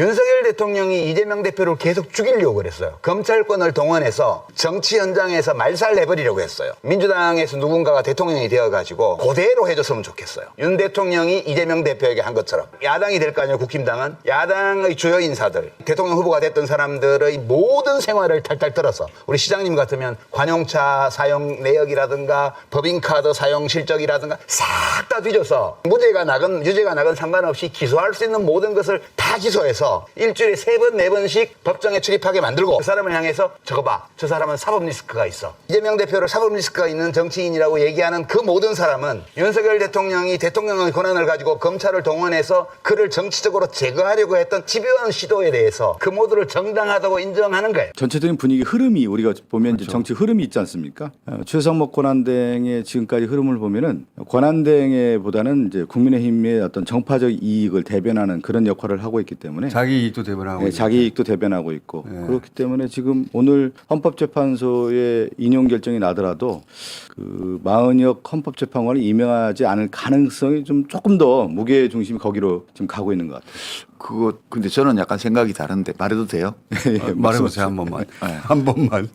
윤석열 대통령이 이재명 대표를 계속 죽이려고 그랬어요. 검찰권을 동원해서 정치 현장에서 말살내버리려고 했어요. 민주당에서 누군가가 대통령이 되어가지고 그대로 해줬으면 좋겠어요. 윤 대통령이 이재명 대표에게 한 것처럼 야당이 될 거 아니에요. 국힘당은 야당의 주요 인사들, 대통령 후보가 됐던 사람들의 모든 생활을 탈탈 털어서 우리 시장님 같으면 관용차 사용 내역이라든가 법인카드 사용 실적이라든가 싹 다 뒤져서 무죄가 나건 유죄가 나건 상관없이 기소할 수 있는 모든 것을 다 기소해서 일주 일에 세 번 네 번씩 법정에 출입하게 만들고 그 사람을 향해서 저거 봐 저 사람은 사법 리스크가 있어 이재명 대표를 사법 리스크가 있는 정치인이라고 얘기하는 그 모든 사람은 윤석열 대통령이 대통령의 권한을 가지고 검찰을 동원해서 그를 정치적으로 제거하려고 했던 집요한 시도에 대해서 그 모두를 정당하다고 인정하는 거예요. 전체적인 분위기 흐름이 우리가 보면 이제 정치 흐름이 있지 않습니까? 어, 최상목 권한대행의 지금까지 흐름을 보면은 권한대행보다는 이제 국민의힘의 어떤 정파적 이익을 대변하는 그런 역할을 하고 있기 때문에 자기 이익도 대변하고 네, 있는. 자기 이익도 대변하고 있고 네. 그렇기 때문에 지금 오늘 헌법재판소의 인용 결정이 나더라도 그 마은혁 헌법재판관을 임명하지 않을 가능성이 좀 조금 더 무게 중심이 거기로 지금 가고 있는 것 같아요. 그거 근데 저는 약간 생각이 다른데 말해도 돼요? 아, 말해보세요 한 번만. 한 번만.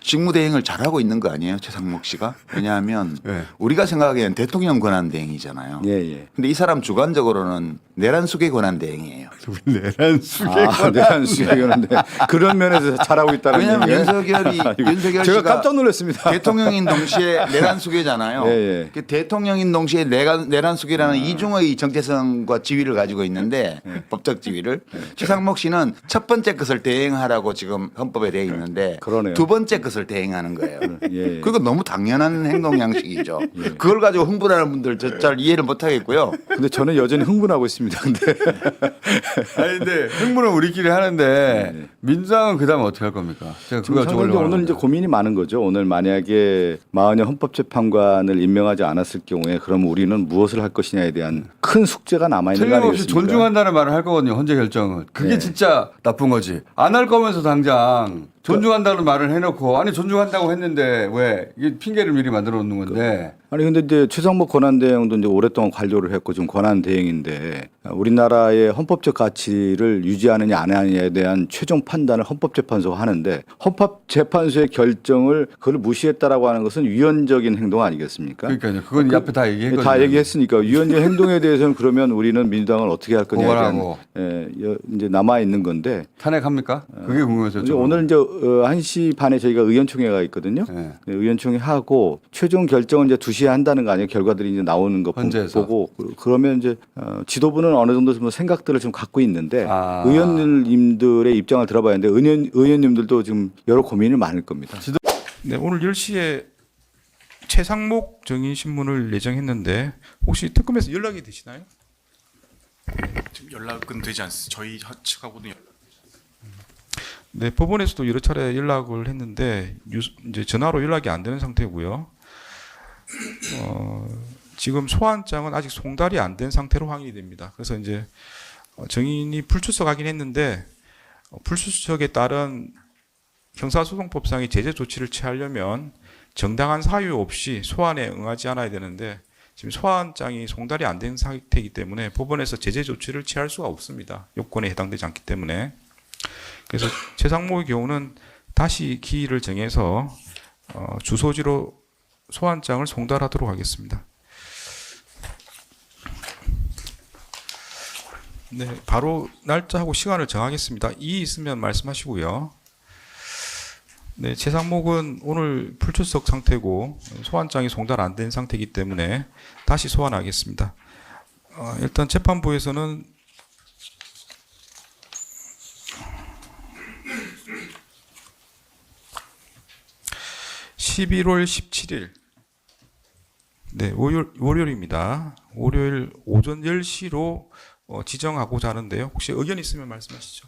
직무 대행을 잘하고 있는 거 아니에요 최상목 씨가? 왜냐하면 네. 우리가 생각하기엔 대통령 권한 대행이잖아요. 예, 예. 근데 이 사람 주관적으로는 내란수계 권한 대행이에요. 내란 수계. 아, 내란 수행하는데 그런 면에서 잘하고 있다는 왜냐하면 얘기예요? 윤석열이 윤석열 제가 씨가 깜짝 놀랐습니다. 대통령인 동시에 내란수계잖아요. 예, 예. 그 대통령인 동시에 내란, 내란수계라는 이중의 정체성과 지위를 가지고 있는데 법적 지위를 최상목 씨는 첫 번째 것을 대행하라고 지금 헌법에 되어 있는데 그러네요. 두 번째 것을 대행하는 거예요. 예, 예. 그거 너무 당연한 행동 양식이죠. 그걸 가지고 흥분하는 분들 저 잘 이해를 못 하겠고요. 근데 저는 여전히 흥분하고 있습니다. 근데 아니 근데 흥분은 우리끼리 하는데 민주당은 그다음에 어떻게 할 겁니까? 제가 지금 그거 여쭤보려고 오늘 이제 하는데. 고민이 많은 거죠. 오늘 만약에 마흔여 헌법재판관을 임명하지 않았을 경우에 그럼 우리는 무엇을 할 것이냐에 대한 큰 숙제가 남아 있는 거 틀림없이 아니겠습니까? 존중한다는 말을 할 거거든요. 헌재 결정은. 그게 네. 진짜 나쁜 거지. 안 할 거면서 당장 존중한다는 말을 해놓고 아니 존중한다고 했는데 왜 이게 핑계를 미리 만들어 놓는 건데 아니 근데 이제 최상목 권한대행도 이제 오랫동안 관료를 했고 지금 권한대행인데 우리나라의 헌법적 가치를 유지하느냐 안 하느냐에 대한 최종 판단을 헌법재판소가 하는데 헌법재판소의 결정을 그걸 무시했다라고 하는 것은 위헌적인 행동 아니겠습니까? 그러니까요. 그건 이 앞에 다 얘기했거든요. 다 얘기했으니까 위헌적 행동에 대해서는 그러면 우리는 민주당을 어떻게 할 거냐에 대한. 예, 여- 이제 남아 있는 건데 탄핵합니까? 그게 궁금해서 오늘 이제 어, 1시 반에 저희가 의원총회가 있거든요. 네. 네, 의원총회 하고 최종 결정은 이제 2시에 한다는 거 아니에요. 결과들이 이제 나오는 거 보- 헌재에서. 보고 그- 그러면 이제 어, 지도부는 어느 정도 좀 생각들을 좀 갖고 있는데 아. 의원님들의 입장을 들어봐야 하는데 의원, 의원님들도 지금 여러 고민이 많을 겁니다. 네, 오늘 10시에 최상목 정인 신문을 예정했는데 혹시 특검에서 연락이 되시나요? 지금 연락은 되지 않습니다. 저희 측하고는 연락. 네, 법원에서도 여러 차례 연락을 했는데 뉴스- 이제 전화로 연락이 안 되는 상태고요. 어, 지금 소환장은 아직 송달이 안 된 상태로 확인이 됩니다. 그래서 이제 어, 정인이 불출석하긴 했는데 어, 불출석에 따른 형사소송법상의 제재 조치를 취하려면 정당한 사유 없이 소환에 응하지 않아야 되는데 지금 소환장이 송달이 안 된 상태이기 때문에 법원에서 제재 조치를 취할 수가 없습니다. 요건에 해당되지 않기 때문에 그래서 최상목의 경우는 다시 기일을 정해서 어, 주소지로 소환장을 송달하도록 하겠습니다. 네, 바로 날짜하고 시간을 정하겠습니다. 이 있으면 말씀하시고요. 네, 최상목은 오늘 풀출석 상태고 소환장이 송달 안 된 상태이기 때문에 다시 소환하겠습니다. 어, 일단 재판부에서는 (11월 17일) 네 월요일 월요일입니다 월요일 오전 (10시로) 어, 지정하고자 하는데요 혹시 의견 있으면 말씀하시죠.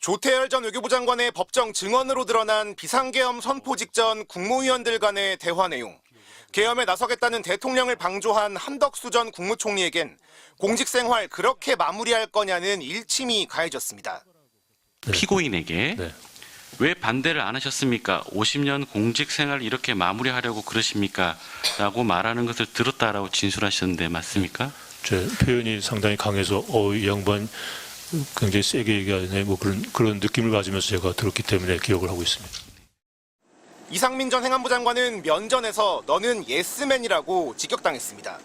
조태열 전 외교부 장관의 법정 증언으로 드러난 비상계엄 선포 직전 국무위원들 간의 대화 내용. 계엄에 나서겠다는 대통령을 방조한 한덕수 전 국무총리에겐 공직 생활 그렇게 마무리할 거냐는 일침이 가해졌습니다. 피고인에게 왜 반대를 안 하셨습니까? 50년 공직 생활 이렇게 마무리하려고 그러십니까? 라고 말하는 것을 들었다라고 진술하셨는데 맞습니까? 제 표현이 상당히 강해서 어, 이 양반 굉장히 세게 얘기하네 뭐 그런 그런 느낌을 가지면서 제가 들었기 때문에 기억을 하고 있습니다. 이상민 전 행안부 장관은 면전에서 너는 예스맨이라고 직격당했습니다.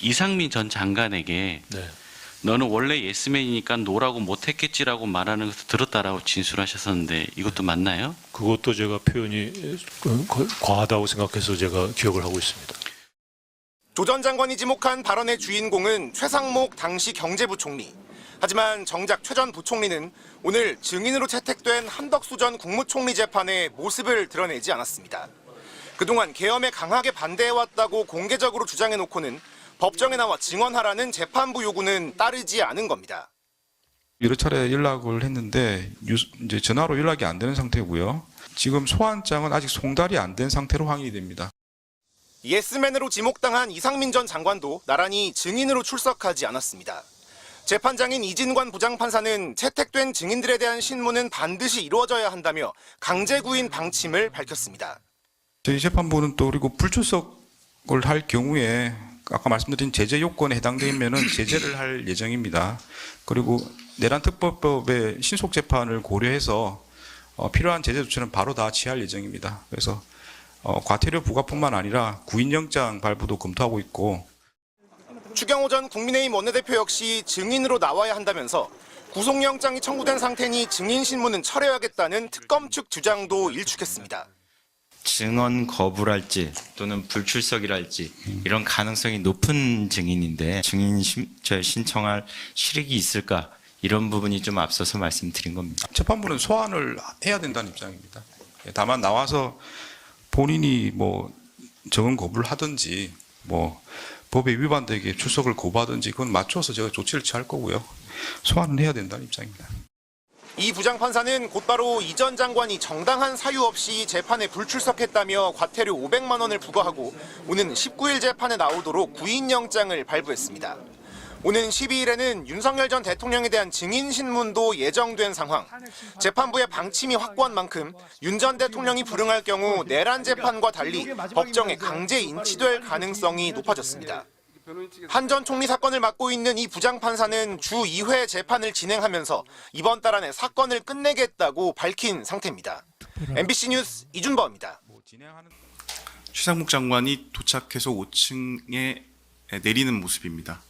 이상민 전 장관에게 네. 너는 원래 예스맨이니까 노라고 못했겠지라고 말하는 것을 들었다라고 진술하셨었는데 이것도 맞나요? 그것도 제가 표현이 거- 과하다고 생각해서 제가 기억을 하고 있습니다. 조 전 장관이 지목한 발언의 주인공은 최상목 당시 경제부총리. 하지만 정작 최 전 부총리는 오늘 증인으로 채택된 한덕수 전 국무총리 재판에 모습을 드러내지 않았습니다. 그동안 계엄에 강하게 반대해왔다고 공개적으로 주장해놓고는 법정에 나와 증언하라는 재판부 요구는 따르지 않은 겁니다. 여러 차례 연락을 했는데 이제 전화로 연락이 안 되는 상태고요. 지금 소환장은 아직 송달이 안 된 상태로 확인이 됩니다. 예스맨으로 지목당한 이상민 전 장관도 나란히 증인으로 출석하지 않았습니다. 재판장인 이진관 부장판사는 채택된 증인들에 대한 신문은 반드시 이루어져야 한다며 강제 구인 방침을 밝혔습니다. 저희 재판부는 또 그리고 불출석을 할 경우에 아까 말씀드린 제재 요건에 해당되면은 제재를 할 예정입니다. 그리고 내란 특별법의 신속 재판을 고려해서 어, 필요한 제재 조치는 바로 다 취할 예정입니다. 그래서 어, 과태료 부과뿐만 아니라 구인영장 발부도 검토하고 있고 추경호 전 국민의힘 원내대표 역시 증인으로 나와야 한다면서 구속영장이 청구된 상태니 증인 신문은 철회하겠다는 특검 측 주장도 일축했습니다. 증언 거부랄지 또는 불출석이랄지 이런 가능성이 높은 증인인데 증인 신청할 실익이 있을까 이런 부분이 좀 앞서서 말씀드린 겁니다. 재판부는 소환을 해야 된다는 입장입니다. 예, 다만 나와서 본인이 뭐 정은 거부를 하든지 뭐 법에 위반되게 출석을 거부하든지 그건 맞춰서 제가 조치를 취할 거고요. 소환은 해야 된다는 입장입니다. 이 부장판사는 곧바로 이전 장관이 정당한 사유 없이 재판에 불출석했다며 과태료 500만 원을 부과하고 오는 19일 재판에 나오도록 구인영장을 발부했습니다. 오는 12일에는 윤석열 전 대통령에 대한 증인 신문도 예정된 상황. 재판부의 방침이 확고한 만큼 윤 전 대통령이 불응할 경우 내란 재판과 달리 법정에 강제 인치될 가능성이 높아졌습니다. 한 전 총리 사건을 맡고 있는 이 부장판사는 주 2회 재판을 진행하면서 이번 달 안에 사건을 끝내겠다고 밝힌 상태입니다. MBC 뉴스 이준범입니다. 최상목 장관이 도착해서 5층에 내리는 모습입니다.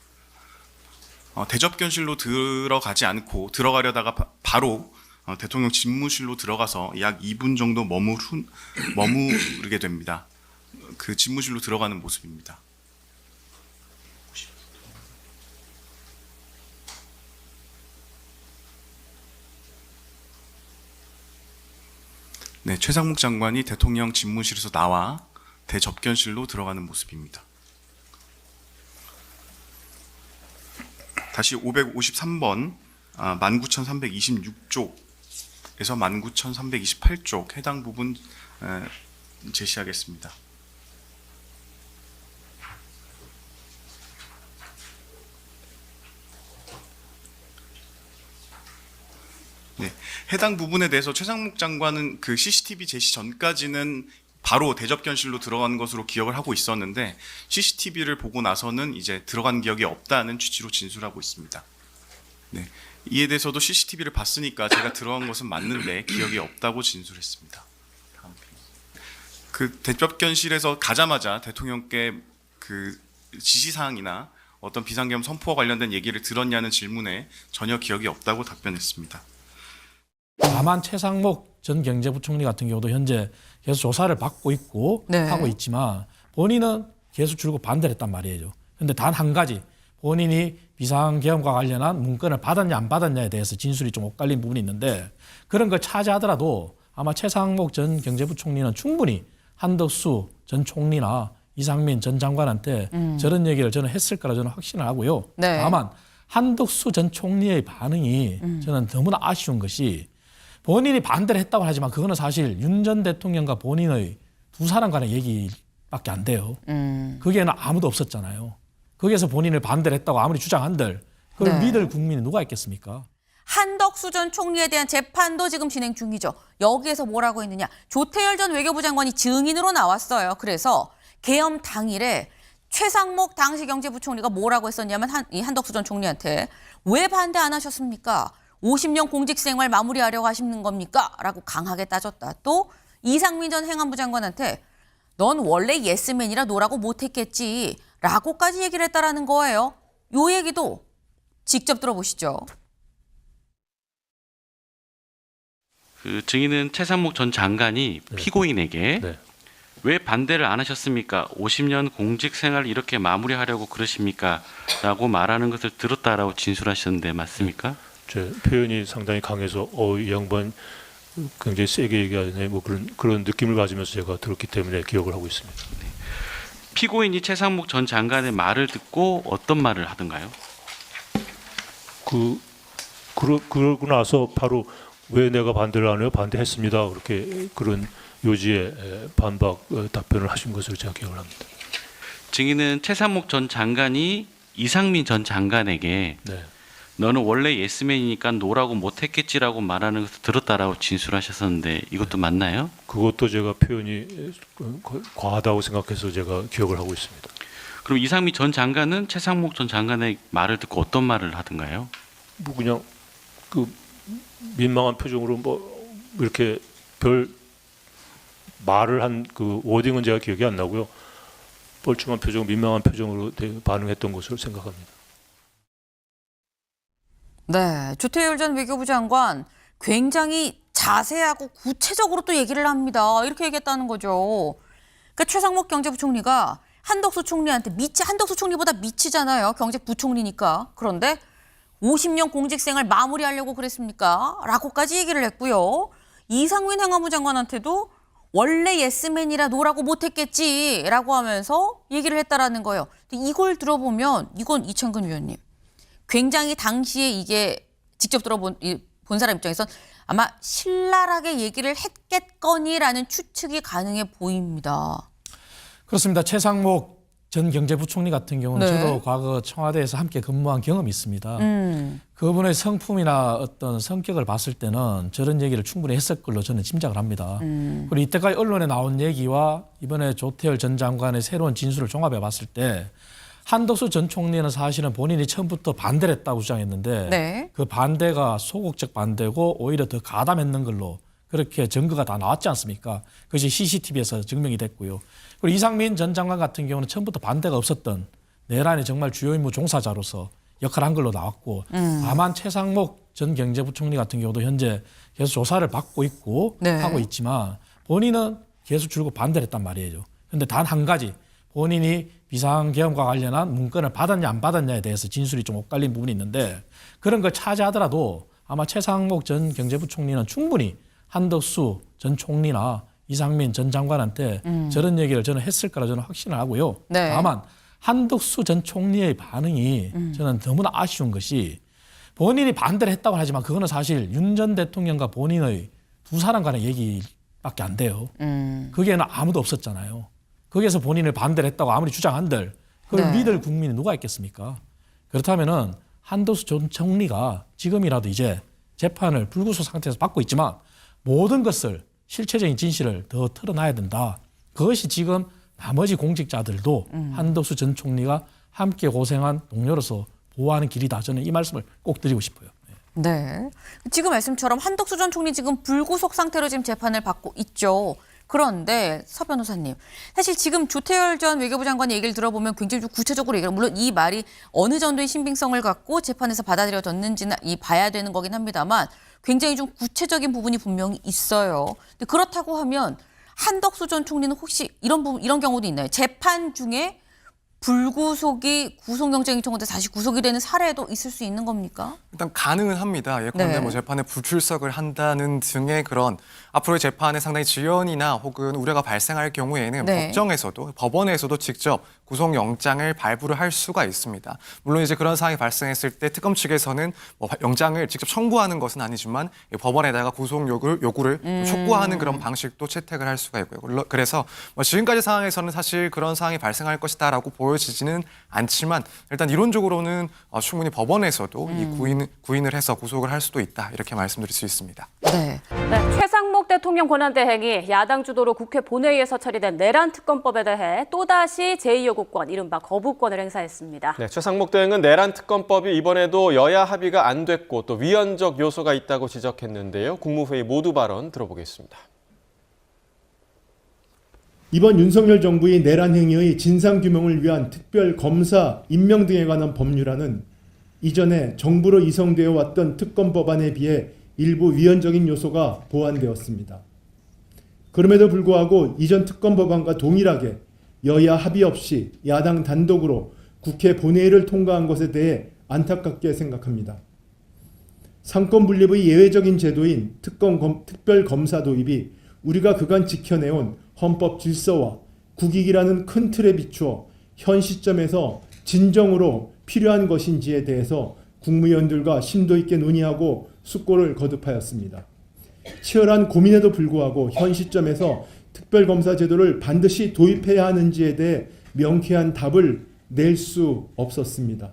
어, 대접견실로 들어가지 않고 들어가려다가 바, 바로 어, 대통령 집무실로 들어가서 약 2분 정도 머무르, 머무르게 됩니다. 그 집무실로 들어가는 모습입니다. 네, 최상목 장관이 대통령 집무실에서 나와 대접견실로 들어가는 모습입니다. 다시 553번 아, 19,326쪽에서 19,328쪽 해당 부분 에, 제시하겠습니다. 네, 해당 부분에 대해서 최상목 장관은 그 CCTV 제시 전까지는 바로 대접견실로 들어간 것으로 기억을 하고 있었는데 CCTV를 보고 나서는 이제 들어간 기억이 없다는 취지로 진술하고 있습니다. 네, 이에 대해서도 CCTV를 봤으니까 제가 들어간 것은 맞는데 기억이 없다고 진술했습니다. 그 대접견실에서 가자마자 대통령께 그 지시사항이나 어떤 비상계엄 선포와 관련된 얘기를 들었냐는 질문에 전혀 기억이 없다고 답변했습니다. 다만 최상목 전 경제부총리 같은 경우도 현재 계속 조사를 받고 있고 네. 하고 있지만 본인은 계속 줄곧 반대를 했단 말이에요. 근데 단 한 가지 본인이 비상계엄과 관련한 문건을 받았냐 안 받았냐에 대해서 진술이 좀 엇갈린 부분이 있는데 그런 걸 차지하더라도 아마 최상목 전 경제부총리는 충분히 한덕수 전 총리나 이상민 전 장관한테 저런 얘기를 저는 했을 거라 저는 확신을 하고요. 음. 네. 다만 한덕수 전 총리의 반응이 음. 저는 너무나 아쉬운 것이 본인이 반대를 했다고 하지만 그거는 사실 윤 전 대통령과 본인의 두 사람 간의 얘기밖에 안 돼요. 음. 거기에는 아무도 없었잖아요. 거기에서 본인을 반대를 했다고 아무리 주장한들 그걸 네. 믿을 국민이 누가 있겠습니까? 한덕수 전 총리에 대한 재판도 지금 진행 중이죠. 여기에서 뭐라고 했느냐. 조태열 전 외교부 장관이 증인으로 나왔어요. 그래서 계엄 당일에 최상목 당시 경제부총리가 뭐라고 했었냐면 한, 이 한덕수 전 총리한테 왜 반대 안 하셨습니까? 50년 공직생활 마무리하려고 하시는 겁니까? 라고 강하게 따졌다. 또 이상민 전 행안부 장관한테 넌 원래 예스맨이라 노라고 못했겠지 라고까지 얘기를 했다라는 거예요. 요 얘기도 직접 들어보시죠. 그 증인은 최상목 전 장관이 피고인에게 네. 왜 반대를 안 하셨습니까? 50년 공직 생활 이렇게 마무리하려고 그러십니까? 라고 말하는 것을 들었다라고 진술하셨는데 맞습니까? 제 표현이 상당히 강해서 어, 이 양반 굉장히 세게 얘기하네 뭐 그런 그런 느낌을 가지면서 제가 들었기 때문에 기억을 하고 있습니다. 피고인이 최상목 전 장관의 말을 듣고 어떤 말을 하던가요? 그 그러, 그러고 나서 바로 왜 내가 반대를 안 해요? 반대했습니다. 그렇게 그런 요지의 에, 반박 어, 답변을 하신 것으로 제가 기억을 합니다. 증인은 최상목 전 장관이 이상민 전 장관에게 네. 너는 원래 예스맨이니까 노라고 못했겠지라고 말하는 것을 들었다라고 진술하셨었는데 이것도 맞나요? 그것도 제가 표현이 과하다고 생각해서 제가 기억을 하고 있습니다. 그럼 이상민 전 장관은 최상목 전 장관의 말을 듣고 어떤 말을 하던가요? 뭐 그냥 그 민망한 표정으로 뭐 이렇게 별 말을 한 그 워딩은 제가 기억이 안 나고요. 뻘쭘한 표정, 민망한 표정으로 대- 반응했던 것으로 생각합니다. 네, 조태열 전 외교부 장관 굉장히 자세하고 구체적으로 또 얘기를 합니다. 이렇게 얘기했다는 거죠. 그러니까 최상목 경제부총리가 한덕수 총리한테 미치 한덕수 총리보다 미치잖아요. 경제부총리니까. 그런데 50년 공직생활 마무리하려고 그랬습니까? 라고까지 얘기를 했고요. 이상민 행안부 장관한테도 원래 예스맨이라 노라고 못했겠지라고 하면서 얘기를 했다라는 거예요. 이걸 들어보면 이건 이창근 위원님 굉장히 당시에 이게 직접 들어본 이- 본 사람 입장에선 아마 신랄하게 얘기를 했겠거니라는 추측이 가능해 보입니다. 그렇습니다. 최상목 전 경제부총리 같은 경우는 네. 저도 과거 청와대에서 함께 근무한 경험이 있습니다. 음. 그분의 성품이나 어떤 성격을 봤을 때는 저런 얘기를 충분히 했을 걸로 저는 짐작을 합니다. 음. 그리고 이때까지 언론에 나온 얘기와 이번에 조태열 전 장관의 새로운 진술을 종합해 봤을 때 한덕수 전 총리는 사실은 본인이 처음부터 반대를 했다고 주장했는데 네. 그 반대가 소극적 반대고 오히려 더 가담했는 걸로 그렇게 증거가 다 나왔지 않습니까? 그것이 CCTV에서 증명이 됐고요. 그리고 이상민 전 장관 같은 경우는 처음부터 반대가 없었던 내란의 정말 주요 임무 종사자로서 역할을 한 걸로 나왔고 다만 최상목 전 경제부총리 같은 경우도 현재 계속 조사를 받고 있고 네. 하고 있지만 본인은 계속 줄곧 반대를 했단 말이에요. 근데 단 한 가지 본인이 비상계엄과 관련한 문건을 받았냐 안 받았냐에 대해서 진술이 좀 엇갈린 부분이 있는데 그런 걸 차지하더라도 아마 최상목 전 경제부총리는 충분히 한덕수 전 총리나 이상민 전 장관한테 저런 얘기를 저는 했을 거라 저는 확신을 하고요. 네. 다만 한덕수 전 총리의 반응이 저는 너무나 아쉬운 것이 본인이 반대를 했다고 하지만 그거는 사실 윤 전 대통령과 본인의 두 사람 간의 얘기밖에 안 돼요. 음. 거기에는 아무도 없었잖아요. 거기에서 본인을 반대를 했다고 아무리 주장한들 그걸 네. 믿을 국민이 누가 있겠습니까? 그렇다면은 한덕수 전 총리가 지금이라도 이제 재판을 불구속 상태에서 받고 있지만 모든 것을 실체적인 진실을 더 털어놔야 된다. 그것이 지금 나머지 공직자들도 한덕수 전 총리가 함께 고생한 동료로서 보호하는 길이다. 저는 이 말씀을 꼭 드리고 싶어요. 네. 지금 말씀처럼 한덕수 전 총리 지금 불구속 상태로 지금 재판을 받고 있죠. 그런데 서 변호사님, 사실 지금 조태열 전 외교부 장관의 얘기를 들어보면 굉장히 좀 구체적으로 얘기를 물론 이 말이 어느 정도의 신빙성을 갖고 재판에서 받아들여졌는지는 이 봐야 되는 거긴 합니다만 굉장히 좀 구체적인 부분이 분명히 있어요. 그렇다고 하면 한덕수 전 총리는 혹시 이런 부분 이런 경우도 있나요? 재판 중에 불구속이 구속 영장이 청구돼 다시 구속이 되는 사례도 있을 수 있는 겁니까? 일단 가능은 합니다. 예컨대 네. 뭐 재판에 불출석을 한다는 등의 그런 앞으로의 재판에 상당히 지연이나 혹은 우려가 발생할 경우에는 네. 법정에서도 법원에서도 직접 구속 영장을 발부를 할 수가 있습니다. 물론 이제 그런 상황이 발생했을 때 특검 측에서는 뭐 영장을 직접 청구하는 것은 아니지만 이 법원에다가 구속 요구를, 요구를 좀 촉구하는 그런 방식도 채택을 할 수가 있고요. 그래서 뭐 지금까지 상황에서는 사실 그런 상황이 발생할 것이다라고 보여 지지는 않지만 일단 이론적으로는 어, 충분히 법원에서도 이 구인, 구인을 해서 구속을 할 수도 있다 이렇게 말씀드릴 수 있습니다. 네. 네, 최상목 대통령 권한대행이 야당 주도로 국회 본회의에서 처리된 내란 특검법에 대해 또다시 제2요구권, 이른바 거부권을 행사했습니다. 네, 최상목 대행은 내란 특검법이 이번에도 여야 합의가 안 됐고 또 위헌적 요소가 있다고 지적했는데요. 국무회의 모두 발언 들어보겠습니다. 이번 윤석열 정부의 내란 행위의 진상 규명을 위한 특별 검사 임명 등에 관한 법률안은 이전에 정부로 이송되어 왔던 특검 법안에 비해 일부 위헌적인 요소가 보완되었습니다. 그럼에도 불구하고 이전 특검 법안과 동일하게 여야 합의 없이 야당 단독으로 국회 본회의를 통과한 것에 대해 안타깝게 생각합니다. 상권 분립의 예외적인 제도인 특검 검, 특별 검사 도입이 우리가 그간 지켜내온 헌법 질서와 국익이라는 큰 틀에 비추어 현 시점에서 진정으로 필요한 것인지에 대해서 국무위원들과 심도 있게 논의하고 숙고를 거듭하였습니다. 치열한 고민에도 불구하고 현 시점에서 특별검사 제도를 반드시 도입해야 하는지에 대해 명쾌한 답을 낼 수 없었습니다.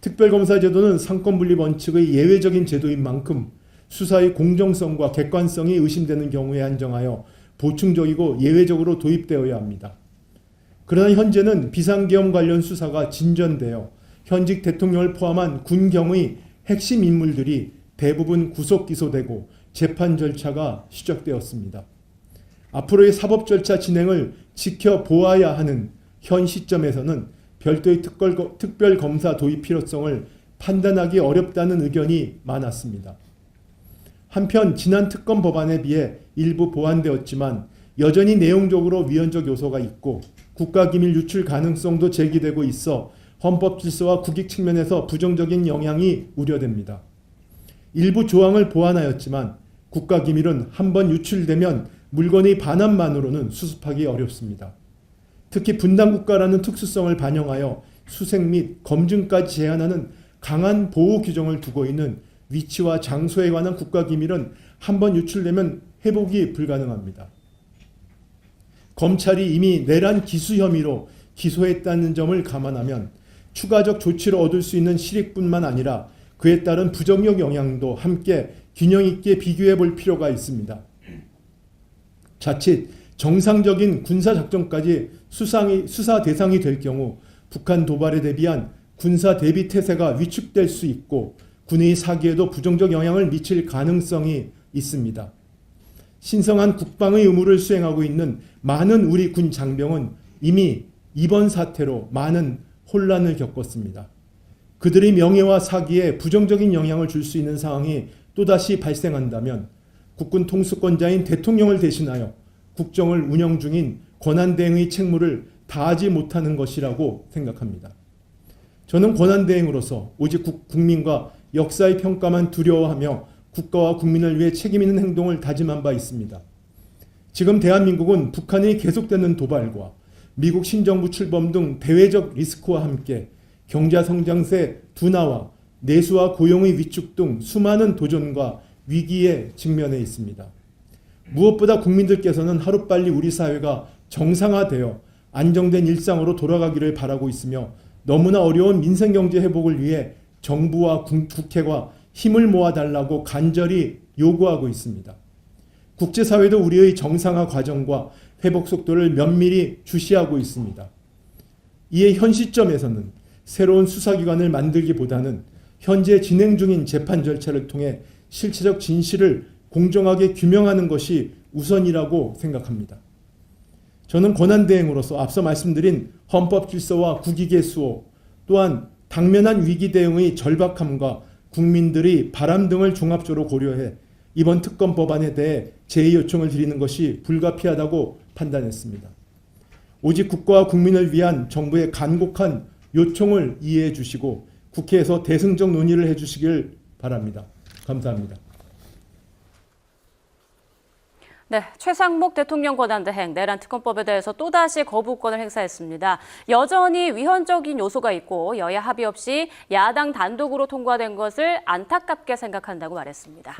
특별검사 제도는 상권분립 원칙의 예외적인 제도인 만큼 수사의 공정성과 객관성이 의심되는 경우에 한정하여 보충적이고 예외적으로 도입되어야 합니다. 그러나 현재는 비상계엄 관련 수사가 진전되어 현직 대통령을 포함한 군경의 핵심 인물들이 대부분 구속 기소되고 재판 절차가 시작되었습니다. 앞으로의 사법 절차 진행을 지켜보아야 하는 현 시점에서는 별도의 특별, 특별 검사 도입 필요성을 판단하기 어렵다는 의견이 많았습니다. 한편 지난 특검 법안에 비해 일부 보완되었지만 여전히 내용적으로 위헌적 요소가 있고 국가기밀 유출 가능성도 제기되고 있어 헌법 질서와 국익 측면에서 부정적인 영향이 우려됩니다. 일부 조항을 보완하였지만 국가기밀은 한번 유출되면 물건의 반환만으로는 수습하기 어렵습니다. 특히 분단국가라는 특수성을 반영하여 수색 및 검증까지 제한하는 강한 보호 규정을 두고 있는 위치와 장소에 관한 국가 기밀은 한번 유출되면 회복이 불가능합니다. 검찰이 이미 내란 기수 혐의로 기소했다는 점을 감안하면 추가적 조치를 얻을 수 있는 실익뿐만 아니라 그에 따른 부정적 영향도 함께 균형 있게 비교해 볼 필요가 있습니다. 자칫 정상적인 군사 작전까지 수상이, 수사 대상이 될 경우 북한 도발에 대비한 군사 대비 태세가 위축될 수 있고 군의 사기에도 부정적 영향을 미칠 가능성이 있습니다. 신성한 국방의 의무를 수행하고 있는 많은 우리 군 장병은 이미 이번 사태로 많은 혼란을 겪었습니다. 그들의 명예와 사기에 부정적인 영향을 줄 수 있는 상황이 또다시 발생한다면 국군 통수권자인 대통령을 대신하여 국정을 운영 중인 권한대행의 책무를 다하지 못하는 것이라고 생각합니다. 저는 권한대행으로서 오직 국민과 역사의 평가만 두려워하며 국가와 국민을 위해 책임 있는 행동을 다짐한 바 있습니다. 지금 대한민국은 북한의 계속되는 도발과 미국 신정부 출범 등 대외적 리스크와 함께 경제 성장세 둔화와 내수와 고용의 위축 등 수많은 도전과 위기에 직면해 있습니다. 무엇보다 국민들께서는 하루빨리 우리 사회가 정상화되어 안정된 일상으로 돌아가기를 바라고 있으며 너무나 어려운 민생경제 회복을 위해 정부와 국회가 힘을 모아달라고 간절히 요구하고 있습니다. 국제사회도 우리의 정상화 과정과 회복 속도를 면밀히 주시하고 있습니다. 이에 현 시점에서는 새로운 수사기관을 만들기보다는 현재 진행 중인 재판 절차를 통해 실체적 진실을 공정하게 규명하는 것이 우선이라고 생각합니다. 저는 권한대행으로서 앞서 말씀드린 헌법 질서와 국익의 수호 또한 당면한 위기 대응의 절박함과 국민들의 바람 등을 종합적으로 고려해 이번 특검 법안에 대해 제의 요청을 드리는 것이 불가피하다고 판단했습니다. 오직 국가와 국민을 위한 정부의 간곡한 요청을 이해해 주시고 국회에서 대승적 논의를 해 주시길 바랍니다. 감사합니다. 네, 최상목 대통령 권한 대행 내란 특검법에 대해서 또다시 거부권을 행사했습니다. 여전히 위헌적인 요소가 있고 여야 합의 없이 야당 단독으로 통과된 것을 안타깝게 생각한다고 말했습니다.